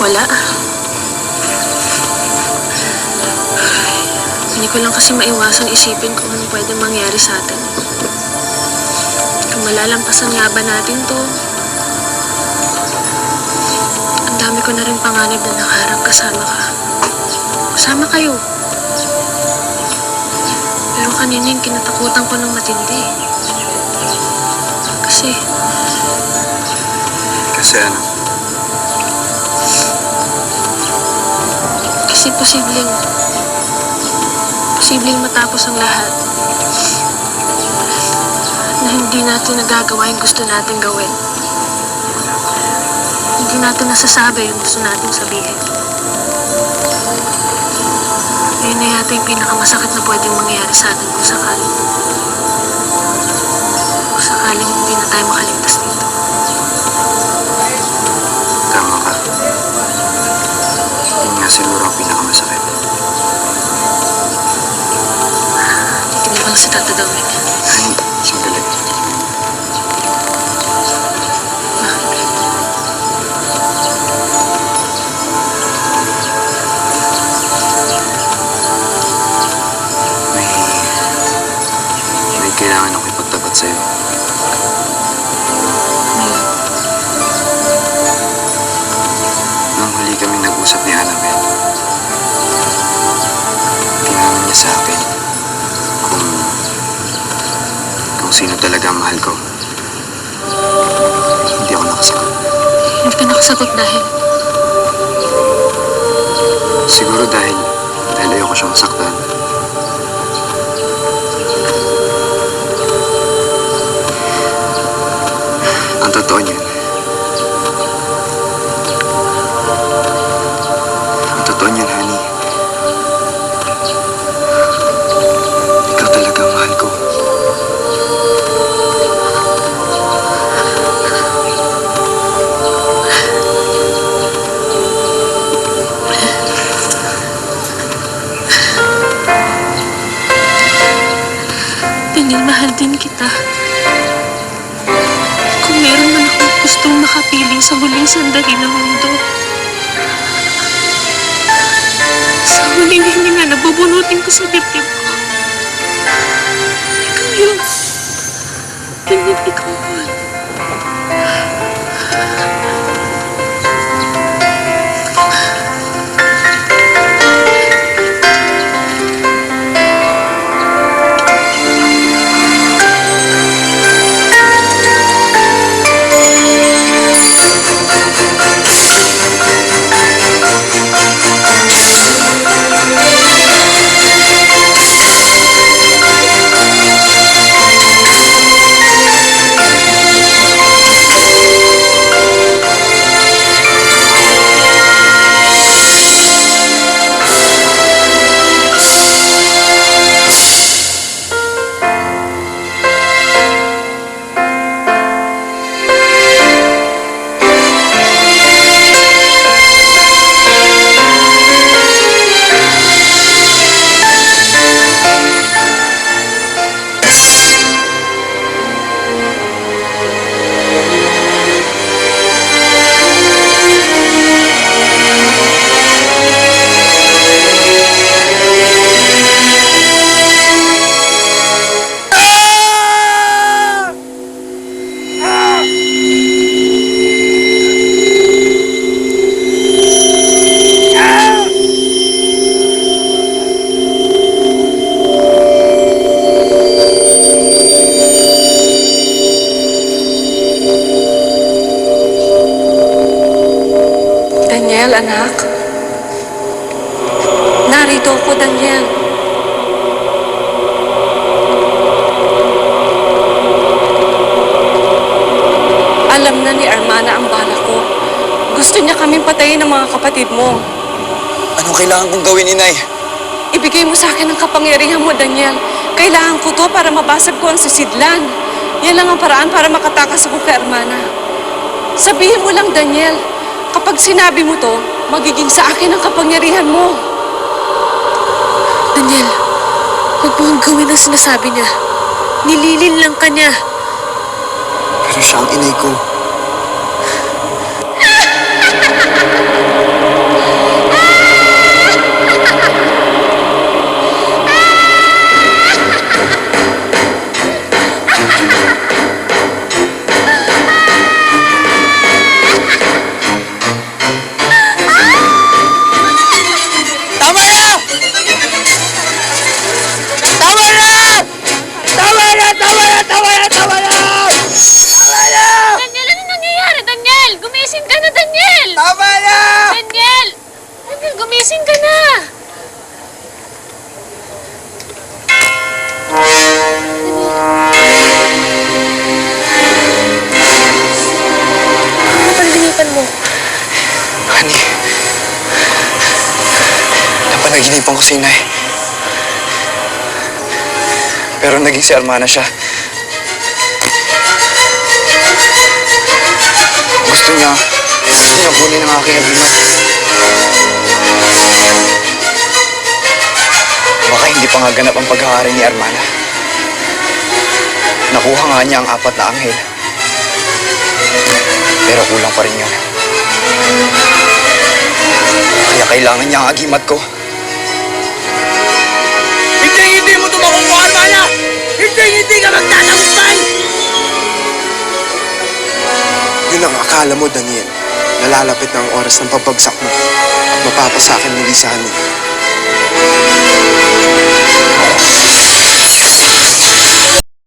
Wala. Hindi ko lang kasi maiwasan isipin kung ano pwede mangyari sa atin. Kung malalampasan nga ba natin to, ang dami ko na rin panganib na nakaharap kasama ka. Kasama kayo. Pero kanina yung kinatakutan ko ng matindi. Kasi, Kasi ano, kasi posibleng, posibleng matapos ang lahat na hindi natin nagagawa yung gusto natin gawin. Hindi natin nasasabi yung gusto natin sabihin. Yun na yata yung pinakamasakit na pwedeng mangyari sa atin kung sakaling kung sakaling hindi na tayo makaligtas dito. Ang pinakamasakit. Hindi mo lang sa tatagawin. Ay, nakasagot dahil Siguro dahil dahil ayoko siyang saktan. Ang totoo niyan. Din kita. Kung meron man akong gustong makapiling sa huling sandali ng mundo, sa huling hininga na bubunutin ko sa dibdib ko, ikaw yun. Daniel, ikaw Narito ako, Daniel. Alam na ni Armana ang bala ko. Gusto niya kaming patayin ng mga kapatid mo. Anong kailangan kong gawin, Inay? Ibigay mo sa akin ang kapangyarihan mo, Daniel. Kailangan ko to para mabasag ko ang sisidlan. Yan lang ang paraan para makatakas ako kay Armana. Sabihin mo lang, Daniel, kapag sinabi mo to, magiging sa akin ang kapangyarihan mo. Daniel, huwag mo ang gawin ang sinasabi niya. Nililin lang ka niya. Pero siya ang inay ko. Panaginipan ko si Inay. Pero naging si Armana siya. Gusto niya, gusto niya kunin ang aking agimat. Baka hindi pa nga ganap ang paghahari ni Armana. Nakuha nga niya ang apat na anghel. Pero kulang pa rin yun. Kaya kailangan niya ang agimat ko. Hindi, hindi ka magtatagumpay! Yun ang akala mo, Daniel. Nalalapit na ang oras ng pagbagsak mo at mapapasakin muli sa amin. Oh.